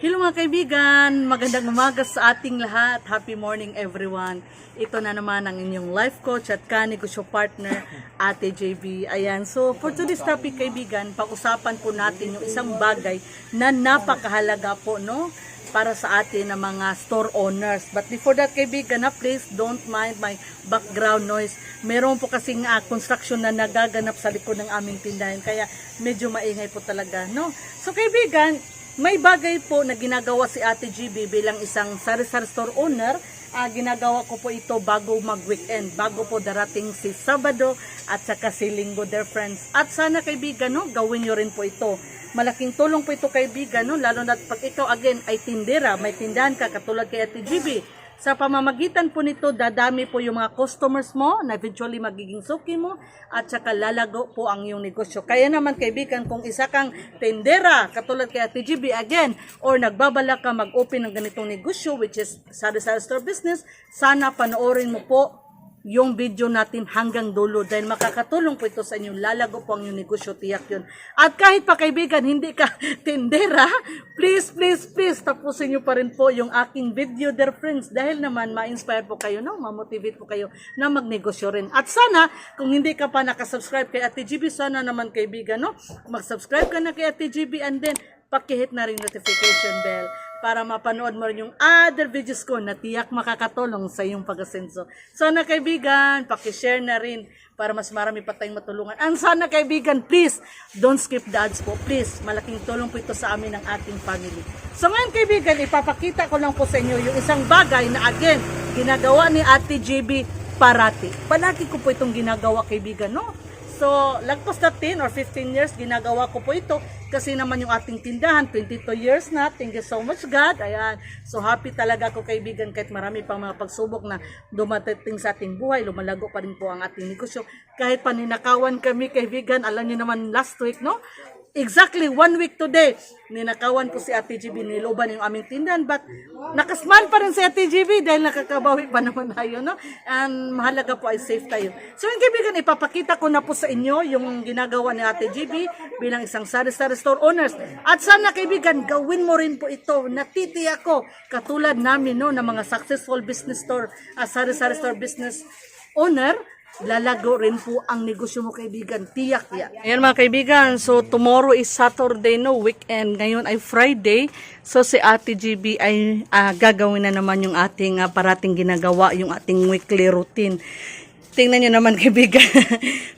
Hello mga kaibigan, magandang umaga sa ating lahat. Happy morning everyone. Ito na naman ang inyong life coach at kanegosyo partner, Ate JB. Ayan, so for today's topic kaibigan, pag-usapan po natin yung isang bagay na napakahalaga po, no? para sa atin na mga store owners. But before that, kaibigan, na please don't mind my background noise. Meron po kasing uh, construction na nagaganap sa likod ng aming tindahan, kaya medyo maingay po talaga, no? So, kaibigan, may bagay po na ginagawa si Ate GB bilang isang sari-sari store owner. Ah, ginagawa ko po ito bago mag-weekend, bago po darating si Sabado at saka si Linggo, dear friends. At sana kaibigan, no, gawin nyo rin po ito. Malaking tulong po ito kaibigan, no, lalo na pag ikaw again ay tindera, may tindahan ka katulad kay Ate GB. Sa pamamagitan po nito, dadami po yung mga customers mo na eventually magiging suki mo at saka lalago po ang iyong negosyo. Kaya naman kaibigan, kung isa kang tendera, katulad kay TGB again, or nagbabala ka mag-open ng ganitong negosyo, which is sari-sari store business, sana panoorin mo po yung video natin hanggang dulo dahil makakatulong po ito sa inyo. Lalago po ang inyong negosyo, tiyak yun. At kahit pa kaibigan, hindi ka tindera, please, please, please, tapusin nyo pa rin po yung aking video, dear friends. Dahil naman, ma-inspire po kayo, no? ma-motivate po kayo na magnegosyo rin. At sana, kung hindi ka pa nakasubscribe kay Ate GB, sana naman kaibigan, no? mag-subscribe ka na kay Ate GB and then, pakihit na rin notification bell para mapanood mo rin yung other videos ko na tiyak makakatulong sa iyong pag-asenso. Sana kaibigan, pakishare na rin para mas marami pa tayong matulungan. And sana kaibigan, please, don't skip the ads po. Please, malaking tulong po ito sa amin ng ating family. So ngayon kaibigan, ipapakita ko lang po sa inyo yung isang bagay na again, ginagawa ni Ate JB parati. Palagi ko po itong ginagawa kaibigan, no? So, lagpas na 10 or 15 years, ginagawa ko po ito kasi naman yung ating tindahan, 22 years na. Thank you so much, God. Ayan. So, happy talaga ako, kaibigan, kahit marami pang mga pagsubok na dumatating sa ating buhay. Lumalago pa rin po ang ating negosyo. Kahit paninakawan kami, kaibigan, alam niyo naman last week, no? Exactly one week today, ninakawan ko si Ate GB, niloban yung aming tindahan, but nakasman pa rin si Ate GB dahil nakakabawi pa naman tayo, no? And mahalaga po ay safe tayo. So yung kaibigan, ipapakita ko na po sa inyo yung ginagawa ni Ate GB bilang isang sari-sari store owners. At sana kaibigan, gawin mo rin po ito. Natiti ako, katulad namin, no, ng mga successful business store, uh, sari-sari store business owner, lalago rin po ang negosyo mo kaibigan. Tiyak yan. Ayan mga kaibigan, so tomorrow is Saturday, no weekend. Ngayon ay Friday. So si Ate GB ay ah, gagawin na naman yung ating ah, parating ginagawa, yung ating weekly routine. Tingnan nyo naman kaibigan,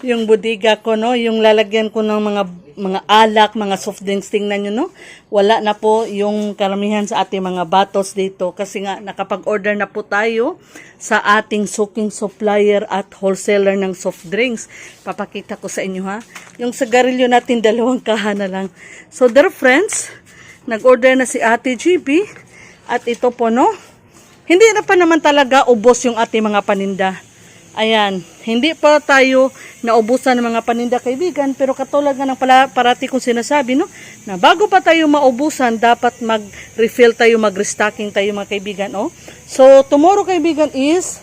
yung budiga ko, no? Yung lalagyan ko ng mga mga alak, mga soft drinks, tingnan nyo, no? Wala na po yung karamihan sa ating mga bottles dito kasi nga nakapag-order na po tayo sa ating suking supplier at wholesaler ng soft drinks. Papakita ko sa inyo ha. Yung sigarilyo natin, dalawang kaha na lang. So, dear friends, nag-order na si Ate GB at ito po, no? Hindi na pa naman talaga ubos yung ating mga paninda. Ayan, hindi pa tayo naubusan ng mga paninda kaibigan, pero katulad nga ng pala, parati kong sinasabi, no, na bago pa tayo maubusan, dapat mag-refill tayo, mag-restocking tayo mga kaibigan, oh. So, tomorrow kaibigan is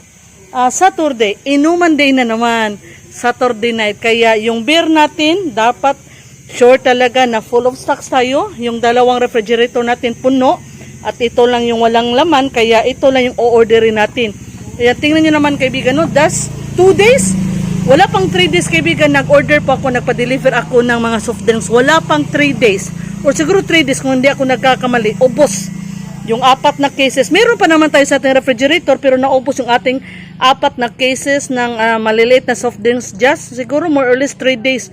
ah, Saturday, inuman day na naman, Saturday night. Kaya yung beer natin, dapat sure talaga na full of stocks tayo. Yung dalawang refrigerator natin puno, at ito lang yung walang laman, kaya ito lang yung o-orderin natin. Kaya tingnan nyo naman kaibigan, no? Das, 2 days? Wala pang 3 days kaibigan, nag-order pa ako, nagpa-deliver ako ng mga soft drinks. Wala pang 3 days. Or siguro 3 days kung hindi ako nagkakamali. Ubos yung apat na cases. Meron pa naman tayo sa ating refrigerator pero naubos yung ating apat na cases ng ah, maliliit na soft drinks just siguro more or less 3 days.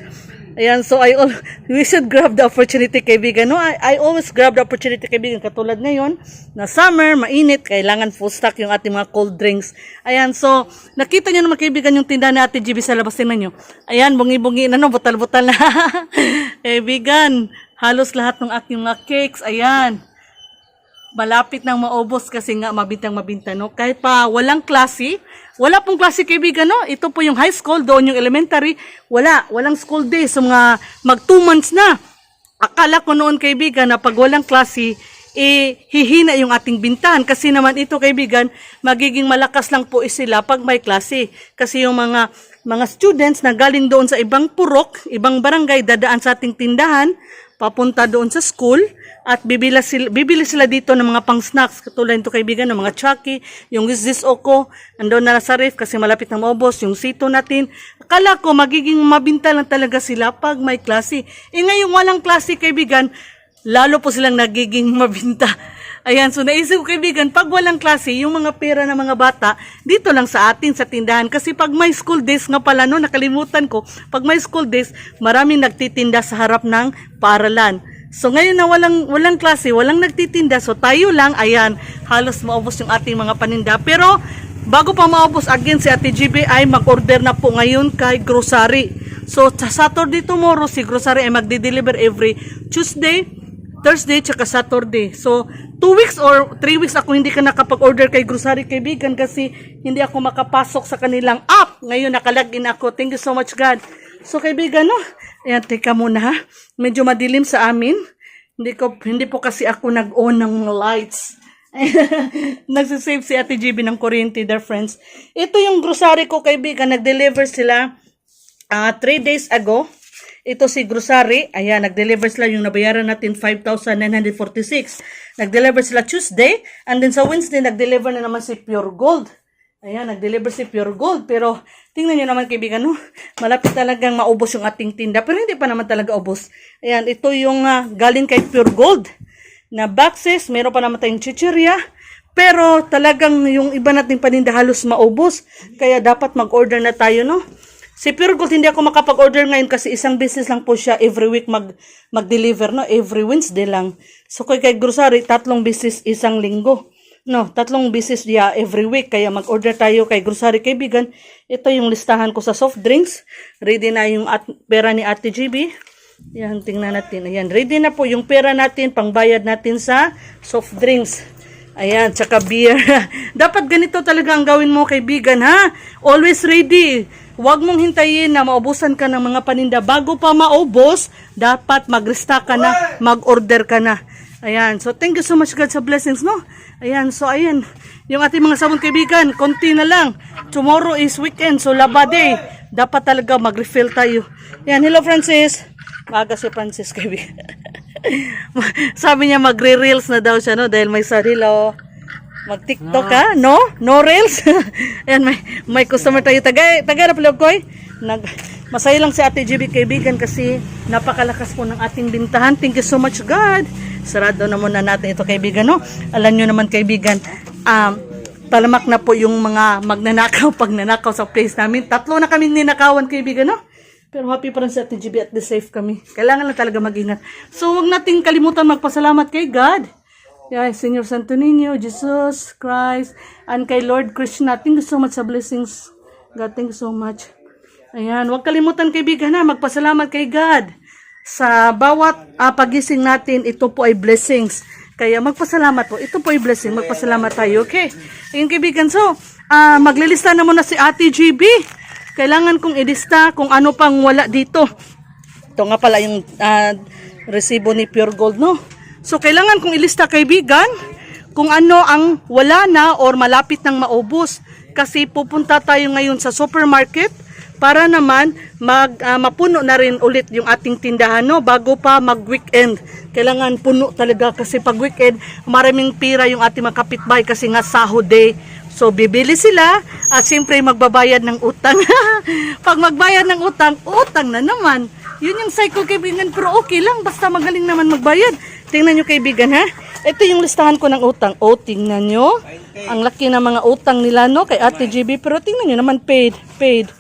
Ayan, so I al- we should grab the opportunity kaibigan. No, I, I always grab the opportunity kaibigan katulad ngayon na summer, mainit, kailangan full stock yung ating mga cold drinks. Ayan, so nakita niyo naman kaibigan yung tindahan ni Ate GB sa labas tingnan niyo. Ayan, bungi-bungi na no, butal-butal na. kaibigan, halos lahat ng aking mga cakes, ayan malapit nang maubos kasi nga mabintang mabinta no kahit pa walang klase wala pong klase kaibigan no? Ito po yung high school doon yung elementary. Wala walang school day so mga mag 2 months na. Akala ko noon kaibigan na pag walang klase eh, hihina yung ating bintahan. Kasi naman ito kaibigan magiging malakas lang po sila pag may klase. Kasi yung mga mga students na galing doon sa ibang purok, ibang barangay, dadaan sa ating tindahan, papunta doon sa school at bibili sila, bibili sila dito ng mga pang snacks katulad nito kaibigan ng mga chucky, yung is this oko, nandoon na sa ref kasi malapit na maubos, yung sito natin. Akala ko magiging mabinta lang talaga sila pag may klase. Eh ngayong walang klase kaibigan, lalo po silang nagiging mabinta. Ayan, so naisip ko kaibigan, pag walang klase, yung mga pera ng mga bata, dito lang sa atin, sa tindahan. Kasi pag may school days nga pala, no, nakalimutan ko, pag may school days, maraming nagtitinda sa harap ng paaralan. So ngayon na walang, walang klase, walang nagtitinda, so tayo lang, ayan, halos maubos yung ating mga paninda. Pero, bago pa maubos, again, si Ate GB ay mag-order na po ngayon kay grocery. So, sa Saturday tomorrow, si grocery ay magde-deliver every Tuesday, Thursday tsaka Saturday. So, two weeks or three weeks ako hindi ka nakapag-order kay grocery kaibigan kasi hindi ako makapasok sa kanilang app. Ngayon nakalagin ako. Thank you so much God. So kaibigan no, ayan teka muna ha. Medyo madilim sa amin. Hindi ko hindi po kasi ako nag-on ng lights. Nagsisave si Ate GB ng kuryente, their friends. Ito yung grocery ko, kaibigan. Nag-deliver sila ah 3 days ago. Ito si grocery. Ayan, nag-deliver sila yung nabayaran natin 5,946. Nag-deliver sila Tuesday. And then sa Wednesday, nag-deliver na naman si Pure Gold. Ayan, nag-deliver si Pure Gold. Pero, tingnan nyo naman kaibigan, no? malapit talagang maubos yung ating tinda. Pero hindi pa naman talaga ubos. Ayan, ito yung ah, galing kay Pure Gold na boxes. Meron pa naman tayong chichirya. Pero talagang yung iba nating paninda halos maubos. Kaya dapat mag-order na tayo, no? Si Pure Gold, hindi ako makapag-order ngayon kasi isang business lang po siya every week mag, mag-deliver, no? Every Wednesday lang. So, kay, kay grocery, tatlong business isang linggo. No, tatlong business dia every week. Kaya mag-order tayo kay grocery kaibigan. Ito yung listahan ko sa soft drinks. Ready na yung at, pera ni Ate GB. Yan, tingnan natin. Ayan, ready na po yung pera natin, pangbayad natin sa soft drinks. Ayan, tsaka beer. Dapat ganito talaga ang gawin mo, kaibigan, ha? Always ready. Huwag mong hintayin na maubusan ka ng mga paninda. Bago pa maubos, dapat mag-restock ka na, mag-order ka na. Ayan, so thank you so much God sa blessings, no? Ayan, so ayan, yung ating mga sabon kaibigan, konti na lang. Tomorrow is weekend, so laba day. Dapat talaga mag-refill tayo. Ayan, hello Francis. Maaga si Francis kaibigan. Sabi niya magre-reels na daw siya, no? Dahil may sarilo. Mag-TikTok ka? No? No reels? Ayan, may, may customer tayo. Taga, taga na pala koy. Nag, masaya lang si Ate GB kaibigan kasi napakalakas po ng ating bintahan. Thank you so much God. Sarado na muna natin ito kaibigan, no? Alam nyo naman kaibigan, um, talamak na po yung mga magnanakaw pag nanakaw sa place namin. Tatlo na kami ninakawan kaibigan, no? Pero happy pa rin si Ate GB at the safe kami. Kailangan lang talaga mag-ingat. So, huwag nating kalimutan magpasalamat kay God. Yeah, Senyor Santo Niño, Jesus Christ, and kay Lord Krishna. Thank you so much sa blessings. God, thank you so much. Ayan, huwag kalimutan kaibigan na, magpasalamat kay God. Sa bawat ah, pagising natin, ito po ay blessings. Kaya magpasalamat po. Ito po ay blessing. Magpasalamat tayo, okay? Ayun kaibigan, so, ah, maglilista na muna si Ate GB. Kailangan kong ilista kung ano pang wala dito. Ito nga pala yung ah, resibo ni Pure Gold, no? So, kailangan kong ilista, kaibigan, kung ano ang wala na or malapit nang maubos. Kasi pupunta tayo ngayon sa supermarket para naman mag, ah, mapuno na rin ulit yung ating tindahan, no? Bago pa mag-weekend. Kailangan puno talaga kasi pag weekend, maraming pira yung ating mga kapitbahay kasi nga sahod day. So, bibili sila at siyempre magbabayad ng utang. Pag magbayad ng utang, utang na naman. Yun yung cycle kaibigan, pero okay lang, basta magaling naman magbayad. Tingnan nyo kaibigan ha. Ito yung listahan ko ng utang. O, tingnan nyo. Ang laki ng mga utang nila no, kay Ate GB. Pero tingnan nyo naman, paid, paid.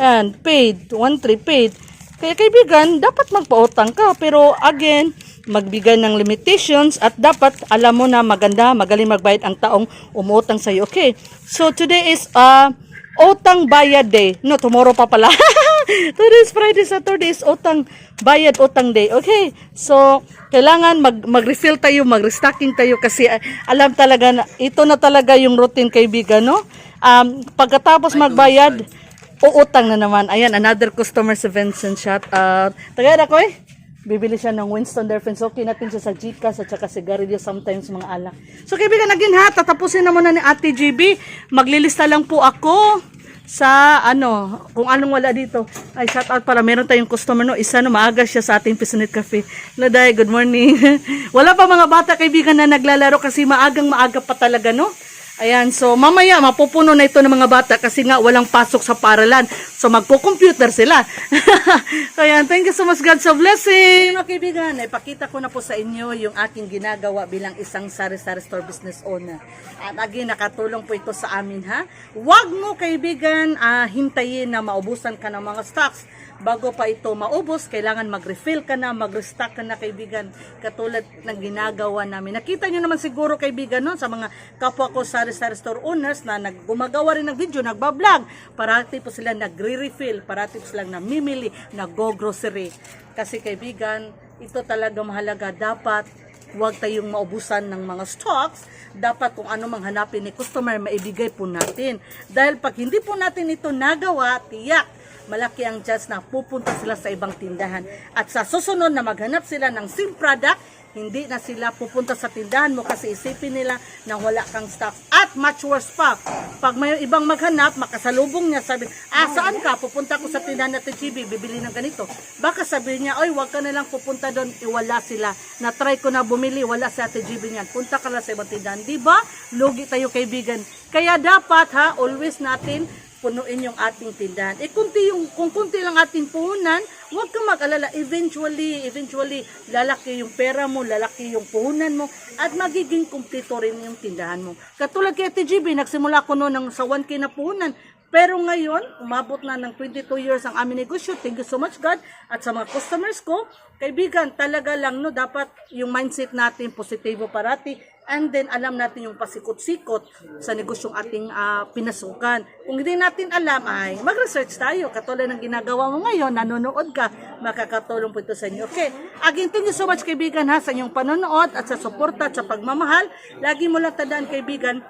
And paid, 1-3 paid. Kaya kaibigan, dapat magpautang ka. Pero again, magbigay ng limitations at dapat alam mo na maganda, magaling magbayad ang taong umutang sa'yo. Okay, so today is uh, utang bayad day. No, tomorrow pa pala. today is Friday, Saturday is utang bayad utang day. Okay, so kailangan mag, mag-refill tayo, mag-restocking tayo kasi uh, alam talaga na ito na talaga yung routine kaibigan, no? Um, pagkatapos magbayad, uutang na naman. Ayan, another customer sa Vincent shot. Uh, tagay ko eh. Bibili siya ng Winston friends. Okay natin siya sa Gcash at saka sigarilyo sometimes mga alak. So kaibigan again ha, tatapusin na muna ni Ate GB. Maglilista lang po ako sa ano, kung anong wala dito. Ay, shout out para meron tayong customer no. Isa no, maaga siya sa ating Pisonet Cafe. Laday, good morning. wala pa mga bata kaibigan na naglalaro kasi maagang maaga pa talaga no. Ayan, so mamaya mapupuno na ito ng mga bata kasi nga walang pasok sa paralan. So magko-computer sila. Kaya thank you so much God sa blessing. Mga kaibigan, ipakita ko na po sa inyo yung aking ginagawa bilang isang sari-sari store business owner. At again, nakatulong po ito sa amin ha. Huwag mo kaibigan ah, hintayin na maubusan ka ng mga stocks bago pa ito maubos, kailangan mag-refill ka na, mag-restock ka na kaibigan, katulad ng ginagawa namin. Nakita nyo naman siguro kaibigan no, sa mga kapwa ko sari-sari store owners na nag gumagawa rin ng video, nagbablog. Parati po sila nagre-refill, parati po silang namimili, nag-grocery. Kasi kaibigan, ito talaga mahalaga. Dapat huwag tayong maubusan ng mga stocks. Dapat kung ano mang hanapin ni customer, maibigay po natin. Dahil pag hindi po natin ito nagawa, tiyak, malaki ang chance na pupunta sila sa ibang tindahan. At sa susunod na maghanap sila ng same product, hindi na sila pupunta sa tindahan mo kasi isipin nila na wala kang stock. At much worse pa, pag may ibang maghanap, makasalubong niya, sabi, ah, saan ka? Pupunta ko sa tindahan natin, Chibi, bibili ng ganito. Baka sabi niya, oy, wag ka na lang pupunta doon, iwala sila. Na-try ko na bumili, wala sa Ate GB niyan. Punta ka lang sa ibang tindahan. Di ba? Lugi tayo kaibigan. Kaya dapat ha, always natin punuin yung ating tindahan. Eh, kunti yung, kung kunti lang ating puhunan, huwag kang mag-alala. Eventually, eventually, lalaki yung pera mo, lalaki yung puhunan mo, at magiging kumpleto rin yung tindahan mo. Katulad kay TGB, nagsimula ko noon ng sa 1K na puhunan, pero ngayon, umabot na ng 22 years ang aming negosyo. Thank you so much, God. At sa mga customers ko, kaibigan, talaga lang, no, dapat yung mindset natin positibo parati. And then, alam natin yung pasikot-sikot sa negosyong ating ah, pinasukan. Kung hindi natin alam, ay mag-research tayo. Katulad ng ginagawa mo ngayon, nanonood ka, makakatulong po ito sa inyo. Okay. Again, thank you so much, kaibigan, ha, sa inyong panonood at sa suporta at sa pagmamahal. Lagi mo lang tandaan, kaibigan,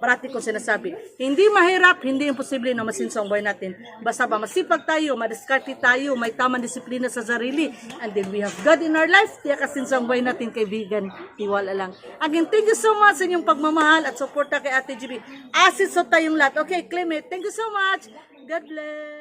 parati ko sinasabi, hindi mahirap, hindi imposible na masinsong buhay natin. Basta ba masipag tayo, madiskarte tayo, may tamang disiplina sa sarili, and then we have God in our life, tiyak kasinsong buhay natin, kaibigan, tiwala lang. Again, thank you so much sa inyong pagmamahal at suporta kay Ate GB. Asis so tayong lahat. Okay, claim it. Thank you so much. God bless.